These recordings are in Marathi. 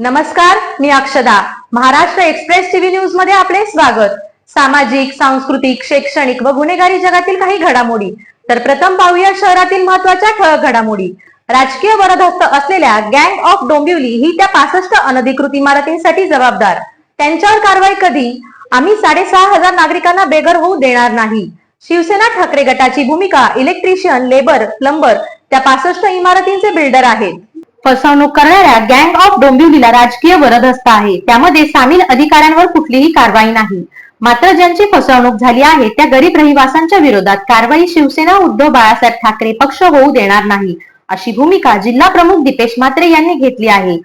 नमस्कार मी अक्षदा. महाराष्ट्र एक्सप्रेस टीव्ही न्यूजमध्ये आपले स्वागत. सामाजिक सांस्कृतिक शैक्षणिक व गुन्हेगारी जगातील काही घडामोडी. तर प्रथम पाहूया शहरातील महत्त्वाच्या ठळक घडामोडी. राजकीय वरदहस्त असलेल्या गँग ऑफ डोंबिवली ही त्या पासष्ट अनधिकृत इमारतींसाठी जबाबदार. त्यांच्यावर कारवाई कधी? आम्ही साडेसहा हजार नागरिकांना बेघर होऊ देणार नाही. शिवसेना ठाकरे गटाची भूमिका इलेक्ट्रिशियन लेबर प्लंबर त्या पासष्ट इमारतींचे बिल्डर आहेत. फसवणूक करणाऱ्या गँग ऑफ डोंबिवलीला राजकीय वरदहस्त आहे. त्यामध्ये सामील अधिकाऱ्यांवर कुठलीही कारवाई नाही. मात्र ज्यांची फसवणूक झाली आहे त्या गरीब रहिवाशांच्या विरोधात कारवाई शिवसेना उद्धव बाळासाहेब ठाकरे पक्ष होऊ देणार नाही अशी भूमिका जिल्हा प्रमुख दीपेश म्हात्रे यांनी घेतली आहे.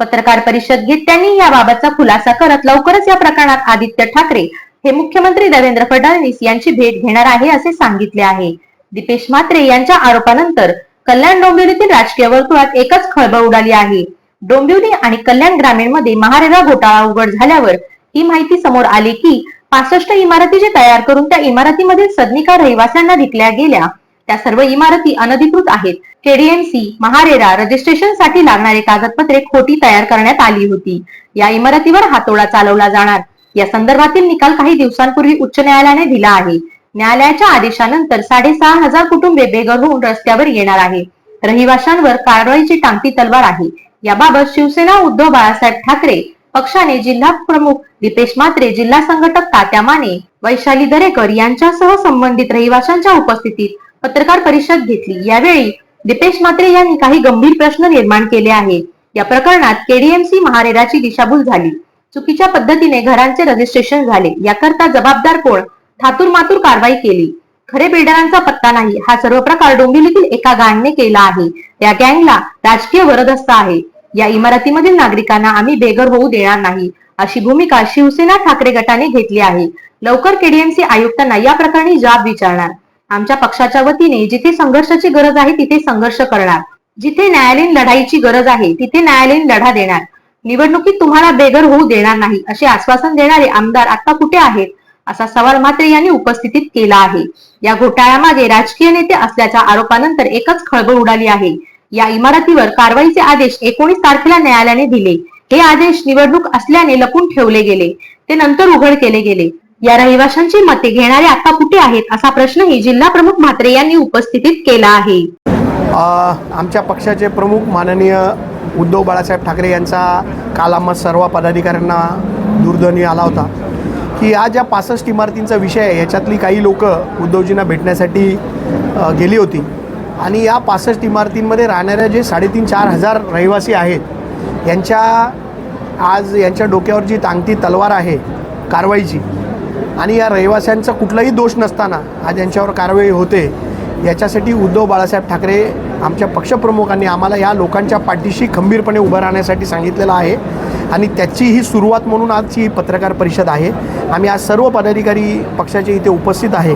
पत्रकार परिषद घेत त्यांनी याबाबतचा खुलासा करत लवकरच या प्रकरणात आदित्य ठाकरे हे मुख्यमंत्री देवेंद्र फडणवीस यांची भेट घेणार आहे असे सांगितले आहे. दीपेश म्हात्रे यांच्या आरोपानंतर कल्याण डोंबिवलीतील राजकीय वर्तुळात एकच खळबळ उडाली आहे. डोंबिवली आणि कल्याण ग्रामीणमध्ये महारेरा घोटाळा उघड झाल्यावर ही माहिती समोर आली की पासष्ट इमारती जे तयार करून त्या इमारतीमधील सदनिका रहिवाशांना विकल्या गेल्या. त्या सर्व इमारती अनधिकृत आहेत. केडीएमसी महारेरा रजिस्ट्रेशनसाठी लागणारी कागदपत्रे खोटी तयार करण्यात आली होती. या इमारतीवर हातोडा चालवला जाणार. या संदर्भातील निकाल काही दिवसांपूर्वी उच्च न्यायालयाने दिला आहे. न्यायालयाच्या आदेशानंतर साडेसहा हजार कुटुंबे बेघर होऊन रस्त्यावर येणार आहे रहिवाशांवर कारवाईची टांगती तलवार आहे. याबाबत शिवसेना उद्धव बाळासाहेब ठाकरे पक्षाने जिल्हा प्रमुख दीपेश मात्रे जिल्हा संघटक तात्या माने वैशाली दरेकर यांच्यासह संबंधित रहिवाशांच्या उपस्थितीत पत्रकार परिषद घेतली. यावेळी दीपेश मात्रे यांनी काही गंभीर प्रश्न निर्माण केले आहेत. या प्रकरणात केडीएमसी महारेराची दिशाभूल झाली. चुकीच्या पद्धतीने घरांचे रजिस्ट्रेशन झाले. याकरता जबाबदार कोण? थातूरमातूर कारवाई केली. खरे बिल्डरांचा पत्ता नाही. हा सर्व प्रकार डोंबिवलीतील एका गँगने केला आहे. या गँगला राजकीय वरदस्त आहे. या इमारतीमधील नागरिकांना आम्ही बेघर होऊ देणार नाही अशी भूमिका शिवसेना ठाकरे गटाने घेतली आहे. लवकर केडीएमसी आयुक्तांना या प्रकरणी जाब विचारणार. आमच्या पक्षाच्या वतीने जिथे संघर्षाची गरज आहे तिथे संघर्ष करणार. जिथे न्यायालयीन लढाईची गरज आहे तिथे न्यायालयीन लढा देणार. निवडणुकीत तुम्हाला बेघर होऊ देणार नाही असे आश्वासन देणारे आमदार आता कुठे आहेत? असा सवाल मात्र यांनी उपस्थित केला आहे. या घोटाळ्यामागे राजकीय नेते असल्याच्या आरोपानंतर एकच खळबळ उडाली आहे. या इमारतीवर कारवाईचे आदेश एकोणीस तारखेला न्यायालयाने दिले. हे आदेश निवडणूक असल्याने लपून ठेवले गेले. ते नंतर उघड केले गेले. या रहिवाशांची मते घेणारे आता कुठे आहेत असा प्रश्नही जिल्हा प्रमुख म्हात्रे यांनी उपस्थितीत केला आहे. आमच्या पक्षाचे प्रमुख माननीय उद्धव बाळासाहेब ठाकरे यांचा काल आम्हा सर्व पदाधिकाऱ्यांना दूरध्वनी आला होता. की आज ज्या पासष्ट इमारतींचा विषय आहे याच्यातली काही लोक उद्धवजींना भेटण्यासाठी गेली होती. आणि या पासष्ट इमारतींमध्ये राहणाऱ्या जे साडेतीन चार हजार रहिवासी आहेत यांच्या आज यांच्या डोक्यावर जी टांगती तलवार आहे कारवाईची आणि या रहिवाशांचा कुठलाही दोष नसताना आज यांच्यावर कारवाई होते याच्यासाठी उद्धव बाळासाहेब ठाकरे आमच्या पक्षप्रमुखांनी आम्हाला या लोकांच्या पाठीशी खंबीरपणे उभं राहण्यासाठी सांगितलेलं आहे. आणि त्याची ही सुरुवात म्हणून आजची ही पत्रकार परिषद आहे. आम्ही आज सर्व पदाधिकारी पक्षाचे इथे उपस्थित आहे.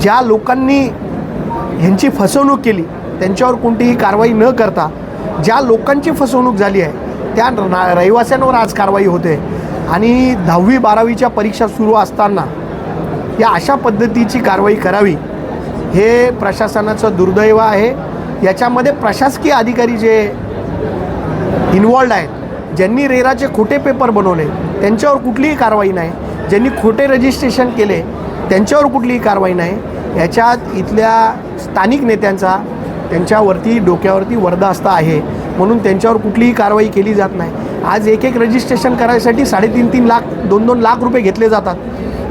ज्या लोकांनी ह्यांची फसवणूक केली त्यांच्यावर कोणतीही कारवाई न करता ज्या लोकांची फसवणूक झाली आहे त्या रहिवाशांवर आज कारवाई होते. आणि दहावी बारावीच्या परीक्षा सुरू असताना या अशा पद्धतीची कारवाई करावी हे प्रशासनाचं दुर्दैव आहे. याच्यामध्ये प्रशासकीय अधिकारी जे इन्वॉल्ड आहेत ज्यांनी रेराचे खोटे पेपर बनवले त्यांच्यावर कुठलीही कारवाई नाही. ज्यांनी खोटे रजिस्ट्रेशन केले त्यांच्यावर कुठलीही कारवाई नाही. याच्यात इथल्या स्थानिक नेत्यांचा त्यांच्यावरती डोक्यावरती वरदास्त आहे. म्हणून त्यांच्यावर कुठलीही कारवाई केली जात नाही. आज एक एक रजिस्ट्रेशन करायसाठी साडेतीन तीन लाख दोन दोन लाख रुपये घेतले जातात.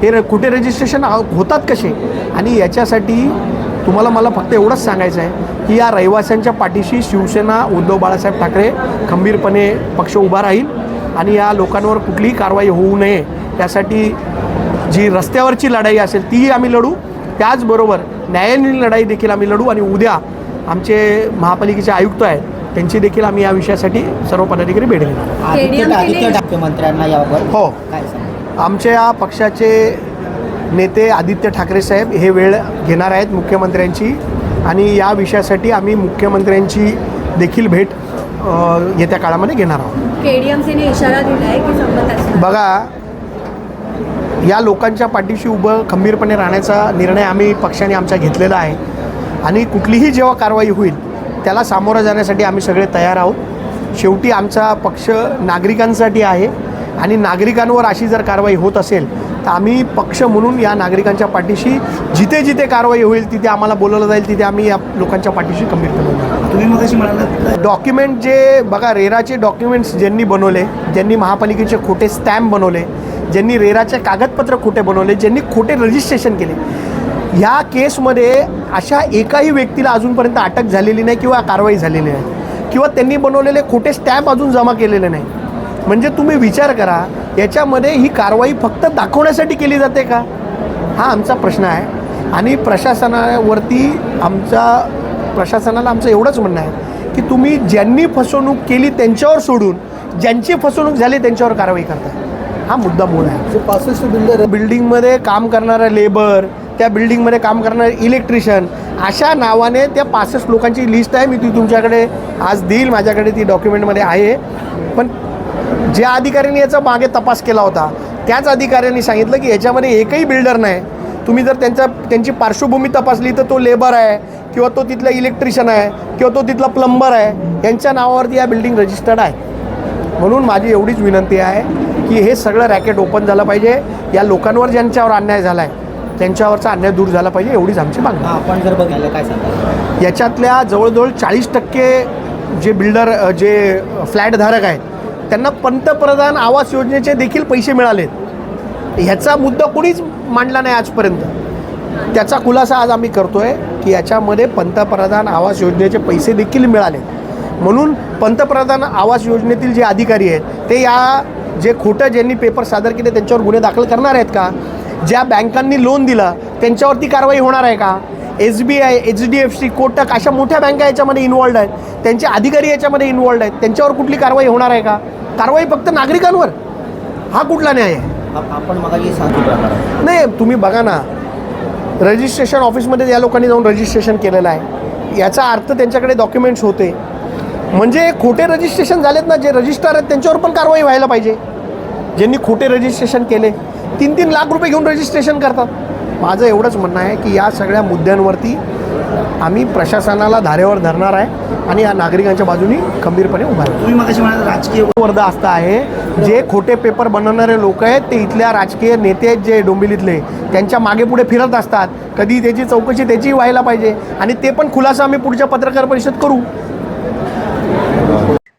हे र खोटे रजिस्ट्रेशन होतात कसे? आणि याच्यासाठी तुम्हाला मला फक्त एवढंच सांगायचं आहे की या रहिवाशांच्या पाठीशी शिवसेना उद्धव बाळासाहेब ठाकरे खंबीरपणे पक्ष उभा राहील आणि या लोकांवर कुठलीही कारवाई होऊ नये यासाठी जी रस्त्यावरची लढाई असेल तीही आम्ही लढू. त्याचबरोबर न्यायालयीन लढाई देखील आम्ही लढू आणि उद्या आमचे महापालिकेचे आयुक्त आहेत त्यांची देखील आम्ही या विषयासाठी सर्व पदाधिकारी भेट घेणार आदित्य आदित्य ठाकरे मंत्र्यांना याबाबत. हो. काय सांगा आमच्या पक्षाचे नेते आदित्य ठाकरे साहेब हे वेळ घेणार आहेत मुख्यमंत्र्यांची. आणि या विषयासाठी आम्ही मुख्यमंत्र्यांची देखील भेट येत्या काळामध्ये घेणार आहोत. केडीएमसीने इशारा दिलाय की संबंध असणार. बघा या लोकांच्या पाठीशी उभं खंबीरपणे राहण्याचा निर्णय आम्ही पक्षाने आमचा घेतलेला आहे. आणि कुठलीही जेव्हा कारवाई होईल त्याला सामोरं जाण्यासाठी आम्ही सगळे तयार आहोत. शेवटी आमचा पक्ष नागरिकांसाठी आहे. आणि नागरिकांवर अशी जर कारवाई होत असेल तर आम्ही पक्ष म्हणून या नागरिकांच्या पाठीशी जिथे जिथे कारवाई होईल तिथे आम्हाला बोलवलं जाईल तिथे आम्ही या लोकांच्या पाठीशी खंबीरपणे. तुम्ही मग म्हणालात डॉक्युमेंट जे बघा रेराचे डॉक्युमेंट्स ज्यांनी बनवले ज्यांनी महापालिकेचे खोटे स्टॅम्प बनवले ज्यांनी रेराचे कागदपत्र खोटे बनवले ज्यांनी खोटे रजिस्ट्रेशन केले ह्या केसमध्ये अशा एकाही व्यक्तीला अजूनपर्यंत अटक झालेली नाही किंवा कारवाई झालेली नाही. किंवा त्यांनी बनवलेले खोटे स्टॅम्प अजून जमा केलेले नाही. म्हणजे तुम्ही विचार करा याच्यामध्ये ही कारवाई फक्त दाखवण्यासाठी केली जाते का? हा आमचा प्रश्न आहे. आणि प्रशासनावरती आमचा प्रशासनाला आमचं एवढंच म्हणणं आहे की तुम्ही ज्यांनी फसवणूक केली त्यांच्यावर सोडून ज्यांची फसवणूक झाली त्यांच्यावर कारवाई करताय. हा मुद्दा मूळ आहे. जे पासष्ट बिल्डर बिल्डिंगमध्ये काम करणारा लेबर त्या बिल्डिंगमध्ये काम करणारे इलेक्ट्रिशियन अशा नावाने त्या पासष्ट लोकांची लिस्ट आहे. मी ती तुमच्याकडे आज देईल. माझ्याकडे ती डॉक्युमेंटमध्ये आहे. पण ज्या अधिकाऱ्यांनी याचा मागे तपास केला होता त्याच अधिकाऱ्यांनी सांगितलं की याच्यामध्ये एकही बिल्डर नाही. तुम्ही जर त्यांचा त्यांची पार्श्वभूमी तपासली तर तो लेबर आहे किंवा तो तिथला इलेक्ट्रिशियन आहे किंवा तो तिथला प्लंबर आहे यांच्या नावावरती या बिल्डिंग रजिस्टर्ड आहे. म्हणून माझी एवढीच विनंती आहे की हे सगळं रॅकेट ओपन झालं पाहिजे. या लोकांवर ज्यांच्यावर अन्याय झाला आहे त्यांच्यावरचा अन्याय दूर झाला पाहिजे एवढीच आमची मागणी. आपण जर बघायला काय सांगाल याच्यातल्या जवळजवळ चाळीस टक्के जे बिल्डर जे फ्लॅटधारक आहेत त्यांना पंतप्रधान आवास योजनेचे देखील पैसे मिळालेत ह्याचा मुद्दा कोणीच मांडला नाही आजपर्यंत. त्याचा खुलासा आज आम्ही करतोय की याच्यामध्ये पंतप्रधान आवास योजनेचे पैसे देखील मिळाले. म्हणून पंतप्रधान आवास योजनेतील जे अधिकारी आहेत ते या जे खोटं ज्यांनी पेपर सादर केले त्यांच्यावर गुन्हे दाखल करणार आहेत का? ज्या बँकांनी लोन दिलं त्यांच्यावरती कारवाई होणार आहे का? S B I H D F C Kotak अशा मोठ्या बँका याच्यामध्ये इन्वॉल्ड आहेत. त्यांचे अधिकारी याच्यामध्ये इन्वॉल्ड आहेत. त्यांच्यावर कुठली कारवाई होणार आहे का? कारवाई फक्त नागरिकांवर. हा कुठला न्याय आहे? आप- आपण नाही तुम्ही बघा ना. रजिस्ट्रेशन ऑफिसमध्ये या लोकांनी जाऊन रजिस्ट्रेशन केलेलं आहे. याचा अर्थ त्यांच्याकडे डॉक्युमेंट्स होते. म्हणजे खोटे रजिस्ट्रेशन झालेत ना जे रजिस्टर आहेत त्यांच्यावर पण कारवाई व्हायला पाहिजे. ज्यांनी खोटे रजिस्ट्रेशन केले तीन तीन लाख रुपये घेऊन रजिस्ट्रेशन करतात. माझं एवढंच म्हणणं आहे की या सगळ्या मुद्द्यांवरती आम्ही प्रशासनाला धारेवर धरणार आहे आणि या नागरिकांच्या बाजूनी खंबीरपणे उभा तुम्ही मग म्हणाला राजकीय वर्ध असतं आहे. जे खोटे पेपर बनवणारे लोक आहेत ते इथल्या राजकीय नेते आहेत जे डोंबिवलीतले. त्यांच्या मागे पुढे फिरत असतात. कधी त्याची चौकशी त्याची व्हायला पाहिजे. आणि ते पण खुलासा आम्ही पुढच्या पत्रकार परिषद करू.